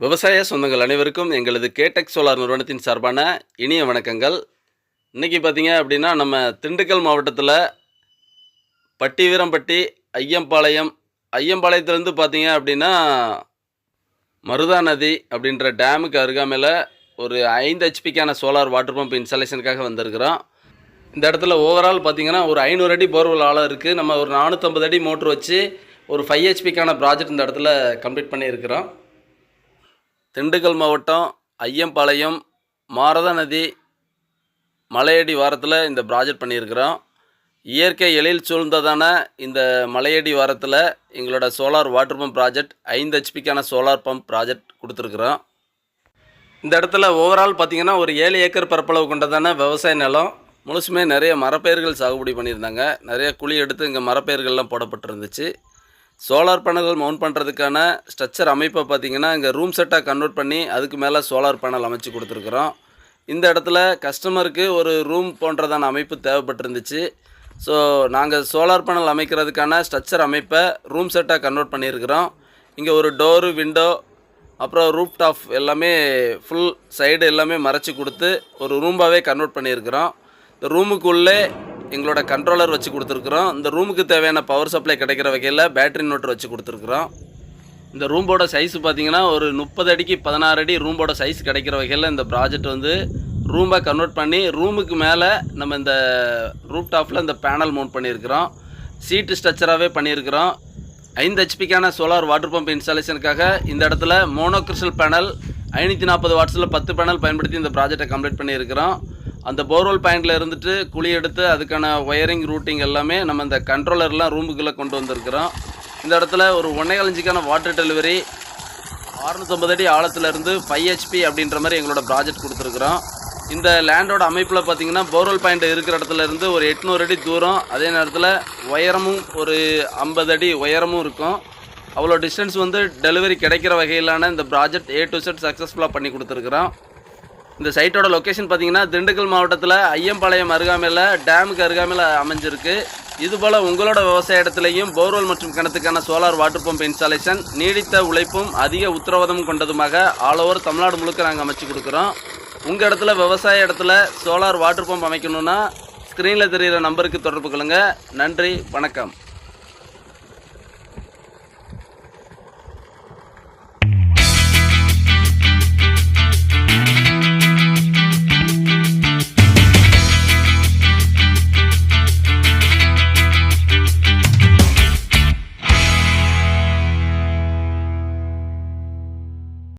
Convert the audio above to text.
விவசாய சொந்தங்கள் அனைவருக்கும் எங்களது கேடெக் சோலார் நிறுவனத்தின் சார்பான இனிய வணக்கங்கள். இன்றைக்கி பார்த்தீங்க அப்படின்னா நம்ம திண்டுக்கல் மாவட்டத்தில் பட்டிவீரம்பட்டி ஐயம்பாளையம் ஐயம்பாளையத்துலேருந்து பார்த்தீங்க அப்படின்னா மருதா நதி அப்படின்ற டேமுக்கு அருகாமையில் ஒரு ஐந்து ஹெச்பிக்கான சோலார் வாட்டர் பம்ப் இன்ஸ்டாலேஷனுக்காக வந்திருக்கிறோம். இந்த இடத்துல ஓவரால் பார்த்தீங்கன்னா ஒரு ஐநூறு அடி போர்வெல் ஆழம் இருக்குது நம்ம ஒரு நானூற்றம்பது அடி மோட்ரு வச்சு ஒரு ஃபைவ் ஹெச்பிக்கான ப்ராஜெக்ட் இந்த இடத்துல கம்ப்ளீட் பண்ணியிருக்கிறோம். திண்டுக்கல் மாவட்டம் ஐயம்பாளையம் மாரதா நதி மலையடி வாரத்தில் இந்த ப்ராஜெக்ட் பண்ணியிருக்கிறோம். இயற்கை எழில் சூழ்ந்ததான இந்த மலையடி வாரத்தில் எங்களோட சோலார் வாட்டர் பம்ப் ப்ராஜெக்ட் ஐந்து ஹெச்பிக்கான சோலார் பம்ப் ப்ராஜெக்ட் கொடுத்துருக்குறோம். இந்த இடத்துல ஓவரால் பார்த்தீங்கன்னா ஒரு ஏழு ஏக்கர் பரப்பளவு கொண்டதான விவசாய நிலம். முழுசுமே நிறைய மரப்பயிர்கள் சாகுபடி பண்ணியிருந்தாங்க. நிறைய குழி எடுத்து இங்கே மரப்பயிர்கள்லாம் போடப்பட்டிருந்துச்சு. சோலார் பேனல்கள் மவுண்ட் பண்ணுறதுக்கான ஸ்ட்ரக்சர் அமைப்பை பார்த்தீங்கன்னா இங்கே ரூம் செட்டாக கன்வெர்ட் பண்ணி அதுக்கு மேலே சோலார் பேனல் அமைச்சு கொடுத்துருக்குறோம். இந்த இடத்துல கஸ்டமருக்கு ஒரு ரூம் போன்றதான அமைப்பு தேவைப்பட்டிருந்துச்சு. ஸோ நாங்கள் சோலார் பேனல் அமைக்கிறதுக்கான ஸ்ட்ரக்சர் அமைப்பை ரூம் செட்டாக கன்வெர்ட் பண்ணியிருக்கிறோம். இங்கே ஒரு டோரு விண்டோ அப்புறம் ரூப் டாப் எல்லாமே ஃபுல் சைடு எல்லாமே மறைச்சி கொடுத்து ஒரு ரூம்பாகவே கன்வெர்ட் பண்ணியிருக்கிறோம். இந்த ரூமுக்குள்ளே எங்களோட கண்ட்ரோலர் வச்சு கொடுத்துருக்குறோம். இந்த ரூமுக்கு தேவையான பவர் சப்ளை கிடைக்கிற வகையில் பேட்ரி இன்வெர்ட்டர் வச்சு கொடுத்துருக்குறோம். இந்த ரூம்போட சைஸ் பார்த்தீங்கன்னா ஒரு முப்பது அடிக்கு பதினாறு அடி ரூம்போட சைஸ் கிடைக்கிற வகையில் இந்த ப்ராஜெக்ட் வந்து ரூமாக கன்வெர்ட் பண்ணி ரூமுக்கு மேலே நம்ம இந்த ரூப் டாப்பில் இந்த பேனல் மவுண்ட் பண்ணியிருக்கிறோம். சீட்டு ஸ்ட்ரக்சராகவே பண்ணியிருக்கிறோம். ஐந்து ஹெச்பிக்கான சோலார் வாட்டர் பம்ப் இன்ஸ்டாலேஷனுக்காக இந்த இடத்துல மோனோக்ரிஸ்டல் பேனல் ஐநூற்றி நாற்பது வாட்ஸில் பத்து பேனல் பயன்படுத்தி இந்த ப்ராஜெக்டை கம்ப்ளீட் பண்ணியிருக்கிறோம். அந்த போர்வெல் பாயிண்டில் இருந்துட்டு குழி எடுத்து அதுக்கான ஒயரிங் ரூட்டிங் எல்லாமே நம்ம இந்த கண்ட்ரோலர்லாம் ரூமுக்குள்ளே கொண்டு வந்திருக்கிறோம். இந்த இடத்துல ஒரு ஒன்றே இன்ச்சுக்கான வாட்டர் டெலிவரி அறுநூத்தொம்பது அடி ஆழத்துலேருந்து ஃபைவ் ஹெச்பி அப்படின்ற மாதிரி எங்களோட ப்ராஜெக்ட் கொடுத்துருக்குறோம். இந்த லேண்டோட அமைப்பில் பார்த்தீங்கன்னா போர்வெல் பாயிண்ட் இருக்கிற இடத்துல இருந்து ஒரு எட்நூறு அடி தூரம் அதே நேரத்தில் உயரமும் ஒரு ஐம்பது அடி உயரமும் இருக்கும். அவ்வளோ டிஸ்டன்ஸ் வந்து டெலிவரி கிடைக்கிற வகையிலான இந்த ப்ராஜெக்ட் ஏ டு செட் சக்ஸஸ்ஃபுல்லாக பண்ணி கொடுத்துருக்குறோம். இந்த சைட்டோட லொக்கேஷன் பார்த்தீங்கன்னா திண்டுக்கல் மாவட்டத்தில் ஐயம்பாளையம் அருகாமையில் டேமுக்கு அருகாமையில் அமைஞ்சிருக்கு. இதுபோல் உங்களோட விவசாய இடத்துலையும் போர்வெல் மற்றும் கிணத்துக்கான சோலார் வாட்டர் பம்ப் இன்ஸ்டாலேஷன் நீடித்த உழைப்பும் அதிக உத்தரவாதமும் கொண்டதுமாக ஆல் ஓவர் தமிழ்நாடு முழுக்க நாங்கள் அமைச்சு கொடுக்குறோம். உங்கள் இடத்துல விவசாய இடத்துல சோலார் வாட்டர் பம்ப் அமைக்கணும்னா ஸ்க்ரீனில் தெரிகிற நம்பருக்கு தொடர்பு கொள்ளுங்கள் நன்றி வணக்கம்.